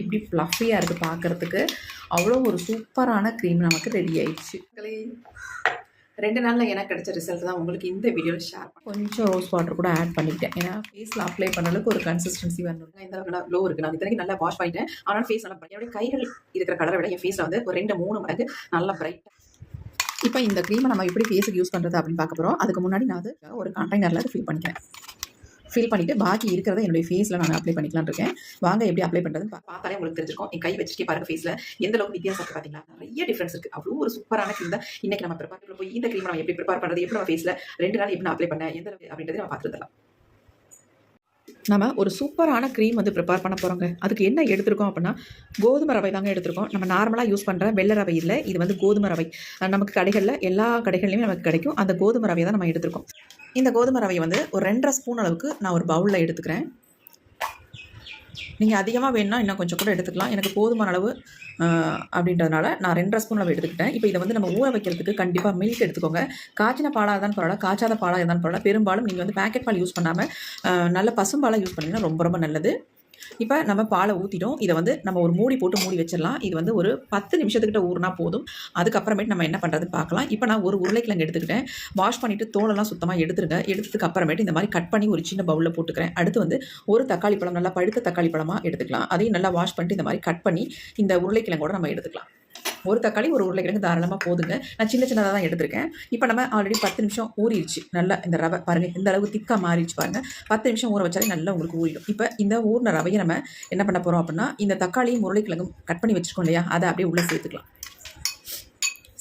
எப்படி ஃப்ளஃபியாக இருக்குது பார்க்குறதுக்கு அவ்வளோ ஒரு சூப்பரான க்ரீம் நமக்கு ரெடி ஆயிடுச்சு. ரெண்டு நாளில் எனக்கு கிடைச்ச ரிசல்ட் தான் உங்களுக்கு இந்த வீடியோவில் ஷேர் கொஞ்சம் ரோஸ் வாட்டர் கூட ஆட் பண்ணிக்கிட்டேன். ஏன்னா ஃபேஸில் அப்ளை பண்ண அளவுக்கு ஒரு கன்சிஸ்டன்சி வரணும். இந்த அளவுக்கு லோ இருக்குது நான் இத்தனைக்கு நல்லா வாஷ் பண்ணிட்டேன். ஆனால் ஃபேஸ் நல்லா பண்ணி என்னுடைய கைகள் இருக்கிற கலரை விட என் ஃபேஸில் வந்து ஒரு ரெண்டு மூணு மடங்கு நல்லா பிரைட் இப்போ இந்த க்ரீமை நம்ம எப்படி ஃபேஸுக்கு யூஸ் பண்ணுறது அப்படின்னு பார்க்க போகிறோம் அதுக்கு முன்னாடி நான் அது ஒரு கண்டெய்னரில் ஃபில் பண்ணிக்கிறேன். ஃபில் பண்ணிவிட்டு பாக்கி இருக்கிறத என்னுடைய ஃபேஸில் நான் அப்ளை பண்ணிக்கலாம்னு இருக்கேன். வாங்க எப்படி அப்ளை பண்ணுறதுன்னு பார்த்தாலே உங்களுக்கு தெரிஞ்சிருக்கும். என் கை வச்சுட்டே பாருங்க ஃபேஸில் எந்த அளவுக்கு வித்தியாசம் இருக்கு பார்த்தீங்களா நிறைய டிஃப்ரென்ஸ் இருக்குது அவ்வளோ ஒரு சூப்பரான க்ரீம் தான். இன்னைக்கு நம்ம ப்ரிப்பேர் போய் இந்த க்ரீம் நம்ம எப்படி ப்ரிப்பேர் பண்ணுறது எப்படி நம்ம ஃபேஸில் ரெண்டு நாள் எப்படி அப்ளை பண்ண எந்த அளவுக்கு அப்படின்றத நம்ம பார்த்துருக்கலாம் நம்ம ஒரு சூப்பரான க்ரீம் வந்து ப்ரிப்பேர் பண்ண போகிறோங்க அதுக்கு என்ன எடுத்திருக்கோம் அப்படின்னா கோதுமை ரவை தாங்க எடுத்திருக்கோம். நம்ம நார்மலாக யூஸ் பண்ணுற வெள்ளை ரவை இல்லை இது வந்து கோதுமை ரவை. நமக்கு கடைகளில் எல்லா கடைகள்லையுமே நமக்கு கிடைக்கும். அந்த கோதுமை ரவையை தான் நம்ம எடுத்திருக்கோம். இந்த கோதுமை ரவையை வந்து ஒரு ரெண்டரை ஸ்பூன் அளவுக்கு நான் ஒரு பவுலில் எடுத்துக்கிறேன். நீங்கள் அதிகமாக வேணும்னா இன்னும் கொஞ்சம் கூட எடுத்துக்கலாம். எனக்கு போதுமான அளவு அப்படின்றதுனால நான் ரெண்டரை ஸ்பூன் அளவு எடுத்துக்கிட்டேன். இப்போ இதை வந்து நம்ம ஊற வைக்கிறதுக்கு கண்டிப்பாக மில்க் எடுத்துக்கோங்க. காய்ச்சின பாலாக இருந்தாலும் பரவாயில்ல காய்ச்சாத பாலாக இருந்தாலும் பரவாயில்ல. பெரும்பாலும் நீங்கள் வந்து பேக்கெட் பால் யூஸ் பண்ணாமல் நல்ல பசும்பாலாக யூஸ் பண்ணிங்கன்னா ரொம்ப ரொம்ப நல்லது. இப்போ நம்ம பாலை ஊற்றிட்டோம் இதை வந்து நம்ம ஒரு மூடி போட்டு மூடி வச்சிடலாம். இது வந்து ஒரு பத்து நிமிஷத்துக்கிட்ட ஊறினா போதும். அதுக்கப்புறமேட்டு நம்ம என்ன பண்ணுறதுன்னு பார்க்கலாம். இப்போ நான் ஒரு உருளைக்கிழங்கு எடுத்துக்கிட்டேன். வாஷ் பண்ணிவிட்டு தோலெல்லாம் சுத்தமாக எடுத்துருங்க. எடுத்ததுக்கு அப்புறமேட்டு இந்த மாதிரி கட் பண்ணி ஒரு சின்ன பவுலில் போட்டுக்கிறேன். அடுத்து வந்து ஒரு தக்காளி பழம் நல்லா பழுத்த தக்காளி பழமாக எடுத்துக்கலாம். அதையும் நல்லா வாஷ் பண்ணிட்டு இந்த மாதிரி கட் பண்ணி இந்த உருளைக்கிழங்கோட நம்ம எடுத்துக்கலாம். ஒரு தக்காளி ஒரு உருளைக்கிழங்கு தாராளமாக போதுங்க. நான் சின்ன சின்னதாக தான் எடுத்திருக்கேன். இப்போ நம்ம ஆல்ரெடி பத்து நிமிஷம் ஊறிடுச்சு. நல்லா இந்த ரவை பாருங்கள் இந்த அளவுக்கு திக்காக மாறிடுச்சு பாருங்கள் பத்து நிமிஷம் ஊற வச்சாலே நல்லா உங்களுக்கு ஊறிடும். இப்போ இந்த ஊறின ரவையை நம்ம என்ன பண்ண போகிறோம் அப்படின்னா இந்த தக்காளியும் உருளைக்கிழங்கும் கட் பண்ணி வச்சுருக்கோம் இல்லையா? அதை அப்படியே உள்ளே சேர்த்துக்கலாம்.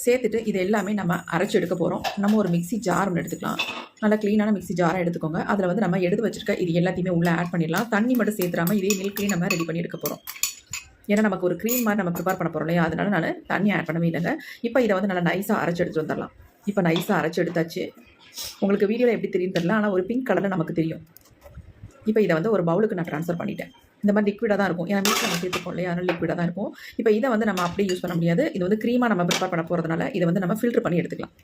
சேர்த்துட்டு இது எல்லாமே நம்ம அரைச்சி எடுக்க போகிறோம் நம்ம ஒரு மிக்ஸி ஜார் ஒன்று எடுத்துக்கலாம். நல்லா க்ளீனான மிக்ஸி ஜாராக எடுத்துக்கோங்க. அதில் வந்து நம்ம எடுத்து வச்சிருக்க இது எல்லாத்தையுமே உள்ளே ஆட் பண்ணிடலாம். தண்ணி மட்டும் சேர்த்துறாமல் இதே மில்க்லேயும் நம்ம ரெடி பண்ணி எடுக்க போகிறோம் ஏன்னா நமக்கு ஒரு க்ரீம் மாதிரி நம்ம ப்ரிப்பேர் பண்ண போகிறோம் இல்லையா? அதனால நான் தண்ணி ஆட் பண்ணவே இல்லைங்க. இப்போ இதை வந்து நல்லா நைஸாக அரைச்சி எடுத்துகிட்டு வந்துடலாம். இப்போ நைஸாக அரைச்சி எடுத்தாச்சு. உங்களுக்கு வீடியோவில் எப்படி தெரியும் தெரியல ஆனால் ஒரு பிங்க் கலரில் நமக்கு தெரியும். இப்போ இதை வந்து ஒரு பவுலுக்கு நான் ட்ரான்ஸ்ஃபர் பண்ணிட்டேன். இந்த மாதிரி லிக்விடாக தான் இருக்கும். ஏன்னா வீட்டில் நம்ம சேர்த்துப்போம் இல்லையா? அதனால் லிக்விடாக தான் இருக்கும். இப்போ இதை வந்து நம்ம அப்படியே யூஸ் பண்ண முடியாது. இது வந்து க்ரீமாக நம்ம ப்ரிப்பேர் பண்ண போகிறதுனால இதை வந்து நம்ம ஃபில்ட்ரு பண்ணி எடுத்துக்கலாம்.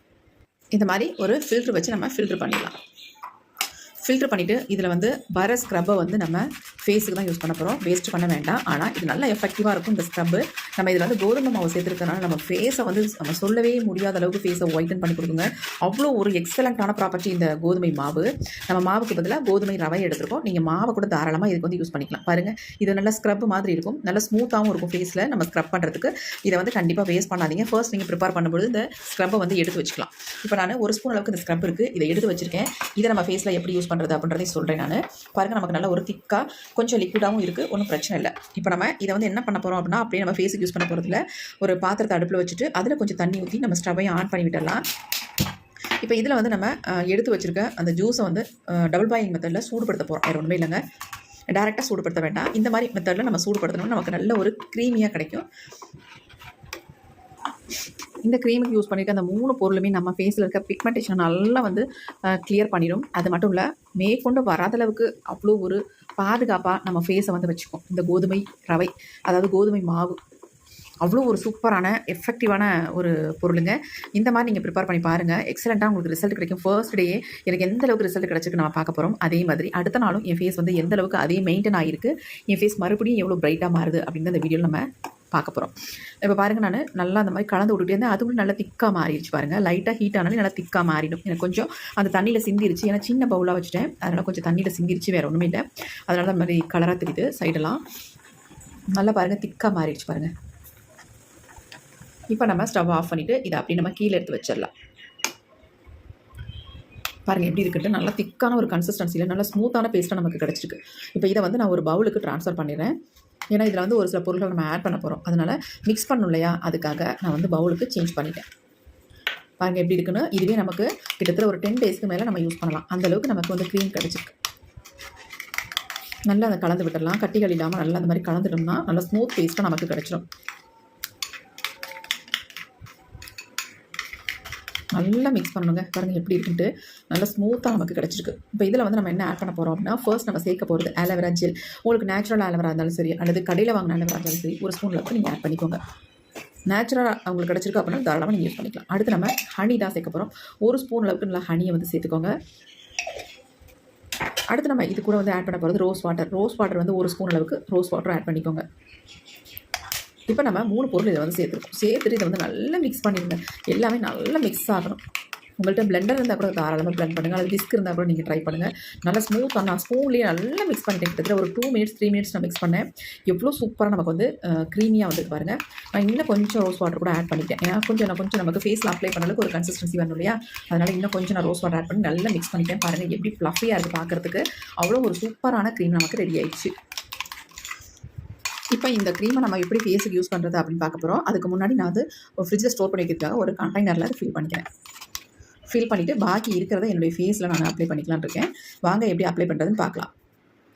இந்த மாதிரி ஒரு ஃபில்ட்ரு வச்சு நம்ம ஃபில்ட்ரு பண்ணிடலாம். ஃபில்ட்ரு பண்ணிவிட்டு இதில் வந்து வர ஸ்க்ரப்பை வந்து நம்ம ஃபேஸுக்கு தான் யூஸ் பண்ண போகிறோம் வேஸ்ட் பண்ண வேண்டாம். ஆனால் இது நல்லா எஃபெக்டிவாக இருக்கும் இந்த ஸ்க்ரப்பு நம்ம இதில் வந்து கோதுமை மாவு சேர்த்துருக்கனால நம்ம ஃபேஸை வந்து நம்ம சொல்லவே முடியாத அளவுக்கு ஃபேஸை ஒயிட்டன் பண்ணி கொடுக்குங்க. அவ்வளோ ஒரு எக்ஸலண்ட்டான ப்ராப்பர்ட்டி இந்த கோதுமை மாவு. நம்ம மாவுக்கு பதிலாக கோதுமை ரவை எடுத்துருக்கோம். நீங்கள் மாவை கூட தாராளமாக இதுக்கு வந்து யூஸ் பண்ணிக்கலாம். பாருங்கள் இது நல்ல ஸ்க்ரப் மாதிரி இருக்கும். நல்ல ஸ்மூத்தாகவும் இருக்கும் ஃபேஸில் நம்ம ஸ்க்ரப் பண்ணுறதுக்கு இதை வந்து கண்டிப்பாக வேஸ்ட் பண்ணாதீங்க. ஃபர்ஸ்ட் நீங்கள் ப்ரிப்பேர் பண்ணும்போது இந்த ஸ்க்ரப்பை வந்து எடுத்து வச்சுக்கலாம். இப்போ நான் ஒரு ஸ்பூன் அளவுக்கு இந்த ஸ்க்ரப் இருக்குது இதை எடுத்து வச்சுருக்கேன். இதை நம்ம ஃபேஸில் எப்படி யூஸ் பண்ணுறது அப்படின்றதையும் சொல்கிறேன் நான். பாருங்கள் நமக்கு நல்ல ஒரு திக்காக கொஞ்சம் லிக்விடாகவும் இருக்குது ஒன்றும் பிரச்சனை இல்லை. இப்போ நம்ம இதை வந்து என்ன பண்ண போகிறோம் அப்படின்னா அப்படியே நம்ம ஃபேஸுக்கு யூஸ் பண்ண போகிறதுல ஒரு பாத்திரத்தை அடுப்பில் வச்சுட்டு அதில் கொஞ்சம் தண்ணி ஊற்றி நம்ம ஸ்டவையும் ஆன் பண்ணி விட்டுடலாம். இப்போ இதில் வந்து நம்ம எடுத்து வச்சிருக்க அந்த ஜூஸை வந்து டபுள் பாயிங் மெத்தடில் சூடுபடுத்த போகிறோம் வேறு ஒன்றுமே இல்லைங்க. டேரெக்டாக சூடுபடுத்த வேண்டாம். இந்த மாதிரி மெத்தடில் நம்ம சூடுபடுத்தணும்னா நமக்கு நல்ல ஒரு க்ரீமியாக கிடைக்கும். இந்த க்ரீமுக்கு யூஸ் பண்ணியிருக்க அந்த மூணு பொருளுமே நம்ம ஃபேஸில் இருக்க பிக்மெண்டேஷன் நல்லா வந்து கிளியர் பண்ணிடும். அது மட்டும் இல்லை மேற்கொண்டு வராத அளவுக்கு அவ்வளோ ஒரு பாதுகாப்பாக நம்ம ஃபேஸை வந்து வச்சுக்கும் இந்த கோதுமை ரவை அதாவது கோதுமை மாவு. அவ்வளோ ஒரு சூப்பரான எஃபெக்டிவான ஒரு பொருளுங்க. இந்த மாதிரி நீங்கள் ப்ரிப்பேர் பண்ணி பாருங்கள் எக்ஸலண்ட்டாக உங்களுக்கு ரிசல்ட் கிடைக்கும். ஃபர்ஸ்ட் டே எனக்கு எந்த அளவுக்கு ரிசல்ட் கிடச்சிருக்கு நம்ம பார்க்க போகிறோம் அதே மாதிரி அடுத்த நாளும் என் ஃபேஸ் வந்து எந்த அளவுக்கு அதே மெயின்டைன் ஆகிருக்கு என் ஃபேஸ் மறுபடியும் எவ்வளோ பிரைட்டாக மாறுது அப்படின்னு அந்த வீடியோவில் நம்ம பார்க்க போகிறோம் இப்போ பாருங்கள் நான் நல்லா அந்த மாதிரி கலந்து விட்டுட்டே இருந்தேன். அதுவும் நல்லா திக்காக மாறிடுச்சு பாருங்கள் லைட்டாக ஹீட் ஆனாலும் நல்லா திக்காக மாறிடும். எனக்கு கொஞ்சம் அந்த தண்ணியில் சிந்திருச்சு. ஏன்னா சின்ன பவுலாக வச்சுட்டேன். அதனால் கொஞ்சம் தண்ணியில் சிந்திருச்சு வேறு ஒன்றுமே இல்லை. அதனால் அந்த மாதிரி கலராக தெரியுது சைடெல்லாம் நல்லா பாருங்கள் திக்காக மாறிடுச்சு பாருங்கள் இப்போ நம்ம ஸ்டவ் ஆஃப் பண்ணிவிட்டு இதை அப்படி நம்ம கீழே எடுத்து வச்சிடலாம். பாருங்கள் எப்படி இருக்குன்ட்டு. நல்லா திக்கான ஒரு கன்சிஸ்டன்சியில் நல்லா ஸ்மூத்தான பேஸ்ட்டாக நமக்கு கிடச்சிருக்கு. இப்போ இதை வந்து நான் ஒரு பவுலுக்கு ட்ரான்ஸ்ஃபர் பண்ணிடுறேன். ஏன்னா இதில் வந்து ஒரு சில பொருட்களை நம்ம ஆட் பண்ண போகிறோம் அதனால் மிக்ஸ் பண்ணும் இல்லையா? அதுக்காக நான் வந்து பவுலுக்கு சேஞ்ச் பண்ணிட்டேன். பாருங்கள் எப்படி இருக்குன்னு. இதுவே நமக்கு கிட்டத்தட்ட ஒரு டென் டேஸ்க்கு மேலே நம்ம யூஸ் பண்ணலாம். அந்த அளவுக்கு நமக்கு வந்து க்ரீம் கிடச்சிருக்கு. நல்லா அதை கலந்து விட்டுடலாம். கட்டிகள் இல்லாமல் நல்லா அந்த மாதிரி கலந்துட்டோம்னா நல்லா ஸ்மூத் பேஸ்ட்டாக நமக்கு கிடச்சிரும். நல்லா மிக்ஸ் பண்ணணுங்க பாருங்கள் எப்படி இருக்குன்ட்டு. நல்லா ஸ்மூத்தாக நமக்கு கிடச்சிருக்கு. இப்போ இதில் வந்து நம்ம என்ன ஆட் பண்ண போகிறோம் அப்படின்னா ஃபர்ஸ்ட் நம்ம சேர்க்க போகிறது ஆலோவேரா ஜெல் உங்களுக்கு நேச்சுரல் ஆலோவரா இருந்தாலும் சரி அல்லது கடையில் வாங்கின ஆலோவேரா இருந்தாலும் சரி ஒரு ஸ்பூனில் அளவுக்கு நீங்கள் ஆட் பண்ணிக்கோங்க. நேச்சுரலாக உங்களுக்கு கிடச்சிருக்கு அப்படின்னா தாராளமாக நீங்கள் யூஸ் பண்ணிக்கலாம். அடுத்து நம்ம ஹனி தான் சேர்க்க போகிறோம் ஒரு ஸ்பூன் அளவுக்கு நல்லா ஹனியை வந்து சேர்த்துக்கோங்க. அடுத்து நம்ம இது கூட வந்து ஆட் பண்ண போகிறது ரோஸ் வாட்டர் ரோஸ் வாட்டர் வந்து ஒரு ஸ்பூன் அளவுக்கு ரோஸ் வாட்டர் ஆட் பண்ணிக்கோங்க. இப்போ நம்ம மூணு பொருள் இதை வந்து சேர்த்துருக்கோம். சேர்த்துட்டு இதை வந்து நல்லா மிக்ஸ் பண்ணிடுங்க. எல்லாமே நல்லா மிக்ஸ் ஆகணும். உங்கள்கிட்ட பிளெண்டர் இருந்தால் கூட தாராளமாக பிளெண்ட் பண்ணுங்கள் அல்லது விஸ்க் இருந்தால் கூட நீங்கள் ட்ரை பண்ணுங்கள் நல்லா ஸ்மூத்தாக நான் ஸ்பூன்லேயே நல்லா மிக்ஸ் பண்ணிட்டேன். கிட்டத்தட்ட ஒரு டூ மினிட்ஸ் த்ரீ மினிட்ஸ் நான் மிக்ஸ் பண்ணேன். எவ்வளோ சூப்பராக நமக்கு வந்து க்ரீமியாக வந்து பாருங்கள் நான் இன்னும் கொஞ்சம் ரோஸ் வாட்டர் கூட ஆட் பண்ணிட்டேன் ஏன்னா கொஞ்சம் நான் கொஞ்சம் நமக்கு ஃபேஸில் அப்ளை பண்ணலுக்கு ஒரு கன்சிஸ்டன்சி வரணும் இல்லையா? அதனால் இன்னும் கொஞ்சம் நான் ரோஸ் வாட்டர் ஆட் பண்ணி நல்லா மிக்ஸ் பண்ணிட்டேன். பாருங்கள் எப்படி ஃப்ளஃபியாக இருக்குது பார்க்குறதுக்கு அவ்வளோ ஒரு சூப்பரான க்ரீம் நமக்கு ரெடி ஆயிடுச்சு. இப்போ இந்த க்ரீமை நம்ம எப்படி ஃபேஸுக்கு யூஸ் பண்ணுறது அப்படின்னு பார்க்க போகிறோம் அதுக்கு முன்னாடி நான் வந்து ஃப்ரிட்ஜில் ஸ்டோர் பண்ணி வைக்கிறதுக்காக ஒரு கண்டெய்னரில் அதை ஃபில் பண்ணிக்கிறேன். ஃபில் பண்ணிவிட்டு பாக்கி இருக்கிறத என்னுடைய ஃபேஸில் நான் அப்ளை பண்ணிக்கலாம்னு இருக்கேன். வாங்க எப்படி அப்ளை பண்ணுறதுன்னு பார்க்கலாம்.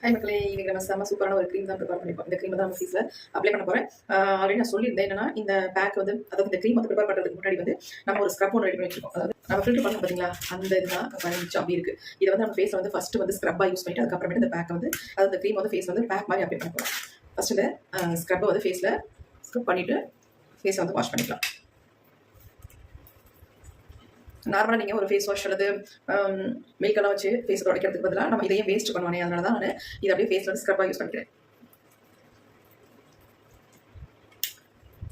ஹை மக்களே இன்னைக்கு நம்ம செம்ம சூப்பரான ஒரு க்ரீம் தான் ப்ரிப்பேர் பண்ணிப்போம். இந்த க்ரீம் தான் நம்ம ஃபேஸில் அப்ளை பண்ண போகிறேன் ஆல்ரெடி நான் சொல்லியிருந்தேன் என்னன்னா இந்த பேக் வந்து அதாவது இந்த க்ரீம் வந்து ப்ரிப்பேர் பண்ணுறதுக்கு முன்னாடி வந்து நம்ம ஒரு ஸ்க்ரப் ஒன்று ரெடி பண்ணி வச்சிருக்கோம். அதாவது நம்ம ஃபில்டர் பண்ண பார்த்தீங்களா அந்த இதுதான் பயணிச்சு அப்படி இருக்குது இதை வந்து நம்ம ஃபேஸில் வந்து ஃபஸ்ட்டு வந்து ஸ்க்ரப்பாக யூஸ் பண்ணிட்டு அதுக்கப்புறமேட்டு இந்த பேக் வந்து அதாவது இந்த க்ரீம் வந்து ஃபேஸ் வந்து பேக் மாதிரி அப்ளை பண்ண போகிறோம் ஃபஸ்ட் இந்த ஸ்க்ரப்பை வந்து ஃபேஸில் ஸ்க்ரப் பண்ணிவிட்டு ஃபேஸை வந்து வாஷ் பண்ணிக்கலாம். நார்மலாக நீங்கள் ஒரு ஃபேஸ் வாஷ் அல்லது மேக்கெல்லாம் வச்சு ஃபேஸ் உடைக்கிறதுக்கு பதிலாக நம்ம இதையும் வேஸ்ட் பண்ணுவானே அதனால தான் நான் இதை அப்படியே ஃபேஸில் வந்து ஸ்க்ரப்பாக யூஸ் பண்ணிக்கிறேன்.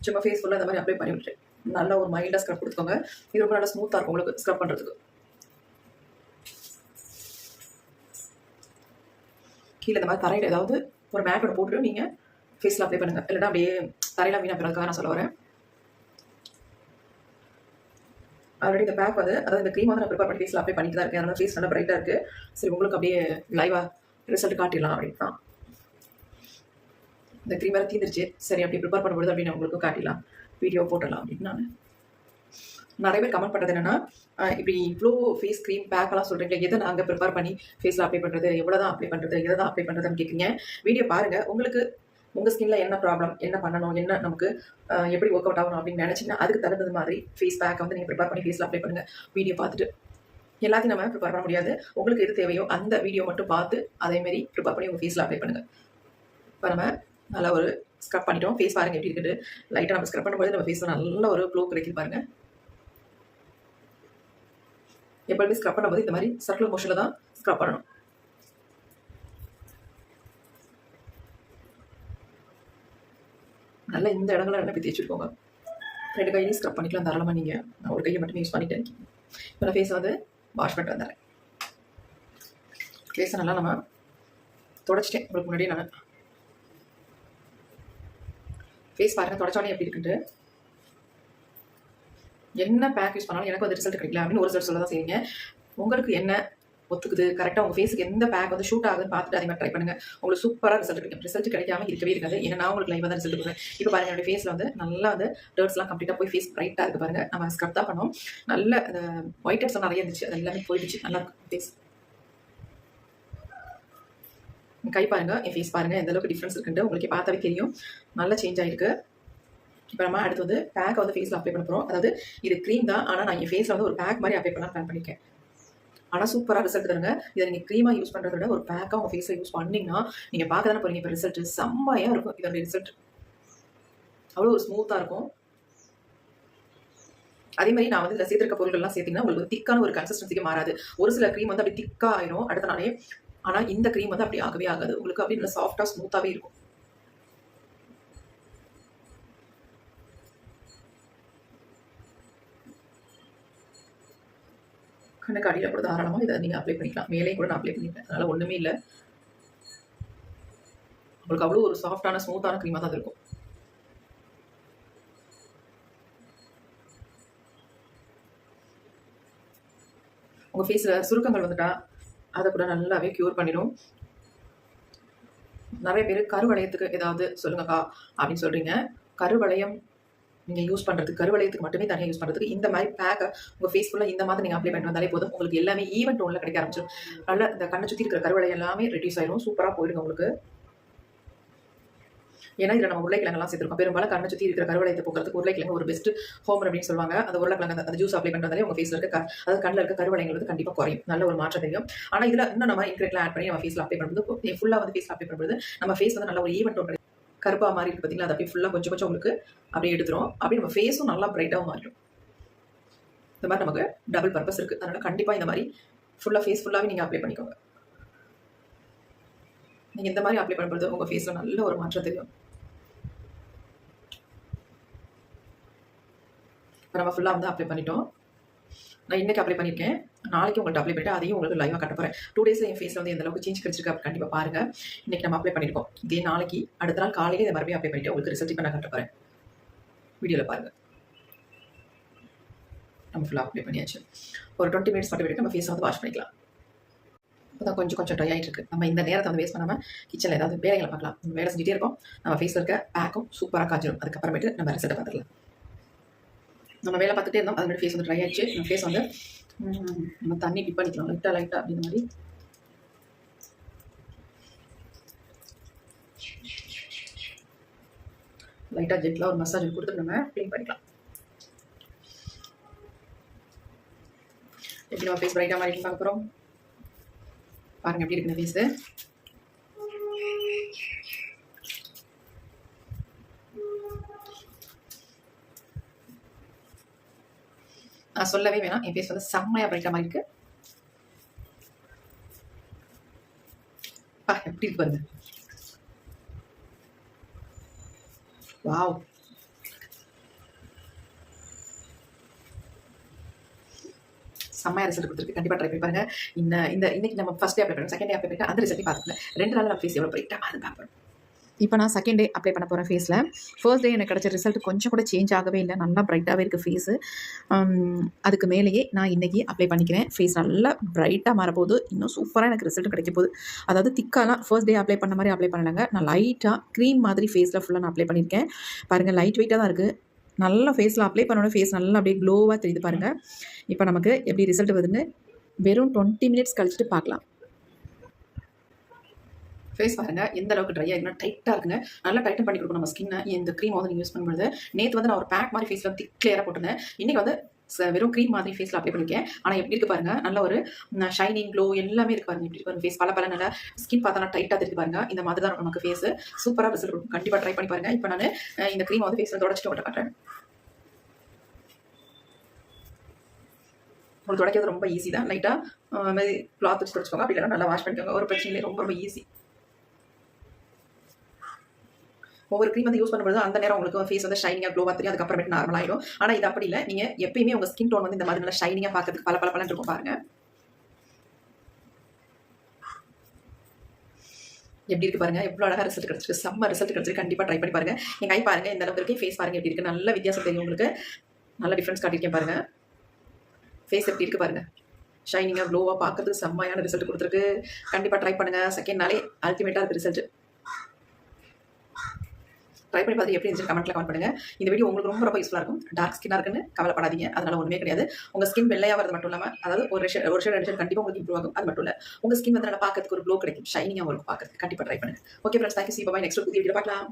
சும்மா ஃபேஸ் ஃபுல்லாக இந்த மாதிரி அப்ளை பண்ணி விட்டுறேன். நல்லா ஒரு மைல்டாக ஸ்க்ரப் கொடுத்துக்கோங்க. இது ரொம்ப நல்லா ஸ்மூத்தாக இருக்கும் உங்களுக்கு ஸ்க்ரப் பண்ணுறதுக்கு கீழே இந்த மாதிரி தரையில் ஏதாவது ஒரு மேட்டோட போட்டு நீங்கள் ஃபேஸில் அப்ளை பண்ணுங்கள் இல்லைன்னா அப்படியே தரையில் வீணாக போகிறதுக்காக நான் சொல்ல வரேன். ஆல்ரெடி இந்த பேக் வந்து அதாவது இந்த க்ரீம் வந்து நான் ப்ரிப்பேர் பண்ணி ஃபேஸில் அப்ளை பண்ணிட்டு தான் இருக்கேன். அதனால் ஃபேஸ் நல்லா பிரைட்டாக இருக்குது சரி உங்களுக்கு அப்படியே லைவாக ரிசல்ட் காட்டிடலாம் அப்படின்னு தான். இந்த க்ரீம் வேறு தீந்துருச்சு. சரி அப்படி ப்ரிப்பேர் பண்ணும்போது அப்படின்னு உங்களுக்கு காட்டிடலாம். வீடியோ போட்டுடலாம் அப்படின்னு நான். நிறைய பேர் கமெண்ட் பண்ணுறது என்னென்னா இப்படி இவ்வளோ ஃபேஸ் க்ரீம் பேக்கெல்லாம் சொல்கிறீங்க எதை நாங்கள் ப்ரிப்பேர் பண்ணி ஃபேஸில் அப்ளை பண்ணுறது எவ்வளோ தான் அப்ளை பண்ணுறது எதை தான் அப்ளை பண்ணுறதுன்னு கேட்குறீங்க வீடியோ பாருங்கள் உங்களுக்கு உங்கள் ஸ்கின்ல என்ன ப்ராப்ளம் என்ன பண்ணணும் என்ன நமக்கு எப்படி ஒர்க் அவுட் ஆகணும் அப்படின்னு நினச்சிங்கன்னா அதுக்கு தகுந்தது மாதிரி ஃபேஸ் பேக்கை வந்து நீங்கள் ப்ரிப்பேர் பண்ணி ஃபேஸில் அப்ளை பண்ணுங்கள் வீடியோ பார்த்துட்டு எல்லாத்தையும் நம்ம ப்ரிப்பேர் பண்ண முடியாது. உங்களுக்கு எது தேவையோ அந்த வீடியோ மட்டும் பார்த்து அதேமாரி ப்ரிப்பேர் பண்ணி உங்கள் ஃபேஸில் அப்ளை பண்ணுங்கள் இப்போ நம்ம நல்லா ஒரு ஸ்க்ரப் பண்ணிட்டோம். ஃபேஸ் பாருங்கள் எப்படி இருக்குது. லைட்டாக நம்ம ஸ்க்ரப் பண்ணும்போது நம்ம ஃபேஸில் நல்ல ஒரு க்ளோ கிடைக்குது பாருங்கள் எப்பவுமே ஸ்க்ரப் பண்ணும்போது இந்த மாதிரி சர்க்குலர் மோஷனில் தான் ஸ்க்ரப் பண்ணணும். நல்லா இந்த இடங்களை நல்லா போய் தேய்ச்சிருக்கோங்க ரெண்டு கையிலையும் ஸ்க்ரப் பண்ணிக்கலாம் தாராளமாக நீங்கள் நான் ஒரு கையை மட்டும் யூஸ் பண்ணிட்டேன். இப்போ நான் ஃபேஸ் வந்து வாஷ் பண்ணிட்டு வந்துடுறேன். ஃபேஸை நல்லா நம்ம தொடச்சிட்டேன். உங்களுக்கு முன்னாடியே நான் ஃபேஸ் பாருங்கள் தொடச்சோடனே எப்படி இருக்குன்ட்டு. என்ன பேக் யூஸ் பண்ணாலும் எனக்கு வந்து ரிசல்ட் கிடைக்கல அப்படின்னு ஒரு சிலர் சொல்ல தான் செய்வீங்க. உங்களுக்கு என்ன ஒத்துக்குது? கரெக்டாக உங்கள் ஃபேஸுக்கு எந்த பேக் வந்து ஷூட் ஆகுதுன்னு பார்த்துட்டு அதே மாதிரி ட்ரை பண்ணுங்கள் உங்களுக்கு சூப்பராக ரிசல்ட் கிடைக்கும். ரிசல்ட் கிடைக்காம இருக்கவே இருக்காது. ஏன்னா நான் உங்களுக்கு லைவாக தான் ரிசல்ட் கொடுக்குறேன் இப்போ பாருங்க என்னோட ஃபேஸில் வந்து நல்லா வந்து டர்ட்ஸ்லாம் கம்ப்ளீட்டாக போய் ஃபேஸ் பிரைட்டாக இருக்குது பாருங்க. நம்ம ஸ்க்ரப் தான் பண்ணோம். நல்ல ஒயிட் ஹெட்ஸ்லாம் நிறைய இருந்துச்சு. அது எல்லாமே போயிடுச்சு. நல்லா இருக்கும் ஃபேஸ் கை பாருங்க. என் ஃபேஸ் பாருங்க. எந்த அளவுக்கு டிஃப்ரென்ஸ் இருக்குன்ட்டு உங்களுக்கு பார்த்தாவே தெரியும். நல்லா சேஞ்ச் ஆயிருக்கு. இப்போ நம்ம அடுத்து வந்து பேக்கை வந்து ஃபேஸில் அப்ளை பண்ண போகிறோம் அதாவது இது க்ரீம் தான். ஆனால் நான் என் ஃபேஸில் வந்து ஒரு பேக் மாதிரி அப்ளை பண்ணலாம் பிளான் பண்ணியிருக்கேன் ஆனால் சூப்பராக ரிசல்ட் தருங்க. இதை நீங்கள் க்ரீமாக யூஸ் பண்ணுறத விட ஒரு பேக்காக உங்கள் ஃபேஸில் யூஸ் பண்ணிங்கன்னா நீங்கள் பார்க்க தானே போகிறீங்க இப்போ ரிசல்ட் செம்மையாக இருக்கும். இதோட ரிசல்ட் அவ்வளோ ஒரு ஸ்மூத்தாக இருக்கும். அதே மாதிரி நான் வந்து இதில் சேர்த்துருக்க பொருட்கள்லாம் சேர்த்திங்கன்னா உங்களுக்கு திக்கான ஒரு கன்சிஸ்டன்சிக்கு மாறாது. ஒரு சில க்ரீம் வந்து அப்படி திக்காக ஆயிரும். அடுத்த நாளே. ஆனால் இந்த க்ரீம் வந்து அப்படி ஆகவே ஆகாது. உங்களுக்கு அப்படி நல்லா சாஃப்டாக ஸ்மூத்தாகவே இருக்கும். கண்ணுக்கு அடியில் கூட தாராளமாக இதை நீங்கள் அப்ளை பண்ணிக்கலாம். மேலேயும் கூட நான் அப்ளை பண்ணிட்டேன் அதனால் ஒன்றுமே இல்லை. உங்களுக்கு அவ்வளோ ஒரு சாஃப்டான ஸ்மூத்தான க்ரீமாக தான் இருக்கும். உங்கள் ஃபேஸில் சுருக்கங்கள் வந்துட்டா அதை கூட நல்லாவே க்யூர் பண்ணிடும். நிறைய பேர் கருவளையத்துக்கு ஏதாவது சொல்லுங்கக்கா அப்படின்னு சொல்கிறீங்க கருவளையம் நீங்கள் யூஸ் பண்ணுறதுக்கு கருவளையத்துக்கு மட்டுமே தனியாக யூஸ் பண்ணுறதுக்கு இந்த மாதிரி பேக்கை உங்கள் ஃபேஸ் ஃபுல்லாக இந்த மாதிரி நீங்கள் அப்ளை பண்ணி வந்தாலே போதும். உங்களுக்கு எல்லாமே ஈவன் டோனில் கிடைக்க ஆரம்பிச்சிடும் நல்லா இந்த கண்ணை சுற்றி இருக்கிற கருவளையம் எல்லாமே ரெடியூஸ் ஆயிடும் சூப்பராக போயிடுங்க உங்களுக்கு. ஏன்னா இதில் நம்ம உருளைக்கிழங்கெல்லாம் சேர்த்துருக்கோம். பெரும்பாலும் கண்ணை சுற்றி இருக்கிற கருவளையத்தை போக்குறதுக்கு உருளைக்கிழங்கு ஒரு பெஸ்ட் ஹோம் அப்படின்னு சொல்லுவாங்க. அந்த உருளைக்கிழங்கு அந்த ஜூஸ் அப்ளை பண்ணுறதாலே உங்கள் ஃபேஸில் இருக்க அதாவது கண்ணில் இருக்க கருவளையங்கள் வந்து கண்டிப்பாக குறையும். நல்ல ஒரு மாற்றம் தெரியும். ஆனால் இதில் இன்னும் நம்ம இன்க்ரெட்லாம் ஆட் பண்ணி நம்ம ஃபேஸில் அப்ளை பண்ணும்போது ஃபுல்லாக வந்து ஃபேஸில் அப்ளை பண்ணும்போது நம்ம ஃபேஸ் வந்து நல்ல ஒரு ஈவெண்ட் ஒன்று கருப்பாக மாதிரி இருக்குது பார்த்தீங்களா அது அப்படியே ஃபுல்லாக கொஞ்சம் கொஞ்சம் உங்களுக்கு அப்படியே எடுத்துரும். அப்படியே நம்ம ஃபேஸும் நல்லா பிரைட்டாகவும் மாறிடும். இந்த மாதிரி நமக்கு டபுள் பர்பஸ் இருக்குது அதனால் கண்டிப்பாக இந்த மாதிரி ஃபுல்லாக ஃபேஸ் ஃபுல்லாகவே நீங்கள் அப்ளை பண்ணிக்கோங்க. நீங்கள் இந்த மாதிரி அப்ளை பண்ணும்போது உங்கள் ஃபேஸில் நல்ல ஒரு மாற்றம் தெரியும். இப்போ நம்ம ஃபுல்லாக வந்து அப்ளை பண்ணிட்டோம். நான் இன்றைக்கி அப்ளை பண்ணியிருக்கேன். நாளைக்கு உங்கள்கிட்ட அப்ளை பண்ணிட்டு அதையும் உங்களுக்கு லைவாக கட்ட போகிறேன் டூ டேஸில் என் ஃபேஸில் வந்து எந்த அளவுக்கு சேஞ்ச் கிடைச்சிருக்கு அப்படி கண்டிப்பாக பாருங்கள் இன்றைக்கி நம்ம அப்ளை பண்ணியிருக்கோம் இதே நாளைக்கு அடுத்த நாள் காலையில் இதை மறுபடியும் அப்ளை பண்ணிட்டு உங்களுக்கு ரிசல்ட் இப்போ நான் கட்ட போகிறேன் வீடியோவில் பாருங்கள் நம்ம ஃபுல்லாக அப்ளை பண்ணியாச்சு. ஒரு டுவெண்ட்டி மினிட்ஸ் மட்டும் விட்டு நம்ம ஃபேஸை வந்து வாஷ் பண்ணிக்கலாம். இப்போ தான் கொஞ்சம் கொஞ்சம் ட்ரை ஆகிட்டு இருக்கு. நம்ம இந்த நேரத்தை வந்து வேஸ்ட் பண்ணாமல் கிச்சனில் ஏதாவது வேலைகளை பார்க்கலாம். நம்ம வேலை செஞ்சுட்டே இருக்கோம் நம்ம ஃபேஸில் இருக்க பேக்கும் சூப்பராக காய்ச்சிடும் அதுக்கப்புறமேட்டு நம்ம ரிசல்ட்டை பார்த்துக்கலாம். நம்ம வேலை பார்த்துட்டே இருந்தோம். அது மாதிரி ஃபேஸ் வந்து ட்ரை ஆயிடுச்சு. நம்ம ஃபேஸ் வந்து நம்ம தண்ணி டிப் பண்ணிக்கலாம். லைட்டாக லைட்டாக அப்படின்ற மாதிரி. லைட்டாக ஜெட்டில் ஒரு மசாஜ் கொடுத்து நம்ம க்ளீன் பண்ணிக்கலாம். எப்படி நம்ம ஃபேஸ் பிரைட்டாக மாதிரி பார்க்க போகிறோம் பாருங்கள் எப்படி இருக்கு ஃபேஸு நான் சொல்லவே வேணாம். என் ஃபேஸ் வந்து செம்மையாக பிரைட்டாக மாதிரி இருக்கு. பா எப்படி இருக்கு பாருங்க. வாவ். செம்மையாக ரிசல்ட் கொடுத்துருக்கு. கண்டிப்பாக ட்ரை பண்ணி பாருங்க. இந்த இந்த இன்னைக்கு நம்ம ஃபஸ்ட் டே அப்ளை பண்ணுறோம் செகண்ட் டே அப்ளை பண்ணிட்டு அந்த ரிசல்ட் பார்த்துக்கலாம் ரெண்டு நாள் நம்ம ஃபேஸ் எவ்வளோ பிரைட்டாக அது பார்ப்போம். இப்போ நான் செகண்ட் டே அப்ளை பண்ண போகிறேன் ஃபேஸில் ஃபர்ஸ்ட் டே எனக்கு கிடச்ச ரிசல்ட் கொஞ்சம் கூட சேஞ்ச் ஆகவே இல்லை. நல்லா பிரைட்டாகவே இருக்குது ஃபேஸு அதுக்கு மேலேயே நான் இன்றைக்கி அப்ளை பண்ணிக்கிறேன். ஃபேஸ் நல்லா பிரைட்டாக மாறப்போகுது. இன்னும் சூப்பராக எனக்கு ரிசல்ட் கிடைக்க போகுது. அதாவது திக்காலாம் ஃபர்ஸ்ட் டே அப்ளை பண்ண மாதிரி அப்ளை பண்ணலைங்க. நான் லைட்டாக க்ரீம் மாதிரி ஃபேஸில் ஃபுல்லாக நான் அப்ளை பண்ணியிருக்கேன். பாருங்கள் லைட் வெயிட்டாக தான் இருக்குது நல்லா ஃபேஸில் அப்ளை பண்ணோட ஃபேஸ் நல்லா அப்படியே க்ளோவாக தெரியுது பாருங்கள் இப்போ நமக்கு எப்படி ரிசல்ட் வருதுன்னு வெறும் டுவெண்ட்டி மினிட்ஸ் கழிச்சிட்டு பார்க்கலாம். ஃபேஸ் பாருங்க எந்த அளவுக்கு ட்ரை ஆகிருக்குன்னா டைட்டாக இருக்குங்க. நல்லா டைட்டன் பண்ணி கொடுக்கும் நம்ம ஸ்கின்னை இந்த க்ரீம் வந்து நீங்கள் யூஸ் பண்ணும்போது நேற்று வந்து நான் ஒரு பேக் மாதிரி ஃபேஸில் திக் கிளியராக போட்டிருந்தேன். இன்றைக்கி வந்து வெறும் க்ரீம் மாதிரி ஃபேஸில் அப்ளை பண்ணிருக்கேன். ஆனால் எப்படி இருக்கு பாருங்க நல்ல ஒரு ஷைனிங் க்ளோ எல்லாமே இருக்கு பாருங்க. எப்படி இருக்கு ஃபேஸ் பல பல நல்லா ஸ்கின் பார்த்தா டைட்டாக தெரியுது பாருங்க. இந்த மாதிரி தான் நமக்கு ஃபேஸ் சூப்பராக ரிசல்ட் கொடுக்கும். கண்டிப்பாக ட்ரை பண்ணி பாருங்க. இப்போ நான் இந்த க்ரீம் வந்து ஃபேஸில் தொடச்சிட்டு விட்டு காட்டுறேன். உங்களுக்கு துடைக்கிறது ரொம்ப ஈஸி தான். லைட்டாக மாதிரி கிளாத் வச்சு தொடச்சிக்கோங்க. அப்படி இல்லைனா நல்லா வாஷ் பண்ணிக்கோங்க. ஒரு பிரச்சனை இல்லை. ரொம்ப ரொம்ப ஈஸி ஒவ்வொரு க்ரீம் வந்து யூஸ் பண்ணும்போது அந்த நேரம் உங்களுக்கு ஃபேஸ் வந்து ஷைனிங்காக க்ளோவாக தெரியும். அதுக்கப்புறமேட்டு நார்மல் ஆயிடும். ஆனால் இது அப்படி இல்லை. நீங்கள் எப்பயுமே உங்கள் ஸ்கின் டோன் வந்து இந்த மாதிரி நல்லா ஷைனிங்காக பார்க்கறதுக்கு பல பல பலன் இருக்கும் பாருங்க. எப்படி இருக்கு பாருங்க? எவ்வளோ அழகாக ரிசல்ட் கிடைச்சிருக்கு. செம்ம ரிசல்ட் கிடைச்சிருக்கு. கண்டிப்பாக ட்ரை பண்ணி பாருங்க. எங்கள் கை பாருங்க. இந்த அளவுக்கு இருக்கு. ஃபேஸ் பாருங்க எப்படி இருக்கு. நல்ல வித்தியாசம் தெரியும் உங்களுக்கு. நல்ல டிஃப்ரென்ஸ் காட்டியிருக்கேன் பாருங்க. ஃபேஸ் எப்படி இருக்கு பாருங்க. ஷைனிங்காக க்ளோவாக பார்க்கறதுக்கு செம்மையான ரிசல்ட் கொடுத்துருக்கு. கண்டிப்பாக ட்ரை பண்ணுங்க. செகண்ட் நாளே அல்டிமேட்டாக இருக்குது ரிசல்ட் ட்ரை பண்ணி பார்த்து எப்படி இருந்துச்சு கமெண்ட்ல கமெண்ட் பண்ணுங்க. இந்த வீடியோ உங்களுக்கு ரொம்ப ரொம்ப யூஸ்ஃபுல்லாக இருக்கும். டார்க் ஸ்கின்னாக இருக்குன்னு கவலைப்படாதீங்க. அதனால ஒன்றுமே கிடையாது. உங்க ஸ்கின் வெள்ளையாக வரது மட்டும் இல்லாமல் அதாவது ஒரு ஷேட் ஒரு ஷேட் ரெண்டு ஷேட் கண்டிப்பாக உங்களுக்கு இம்ப்ரூவ் ஆகும். அது மட்டும் இல்லை. உங்க ஸ்கின் வந்து நல்லா பார்க்கறதுக்கு ஒரு க்ளோ கிடைக்கும். ஷைனிங்காக உங்களுக்கு பார்க்கறதுக்கு. கண்டிப்பாக ட்ரை பண்ணுங்க. Okay friends thank you see bye next புதிய வீடியோ பார்க்கலாம்.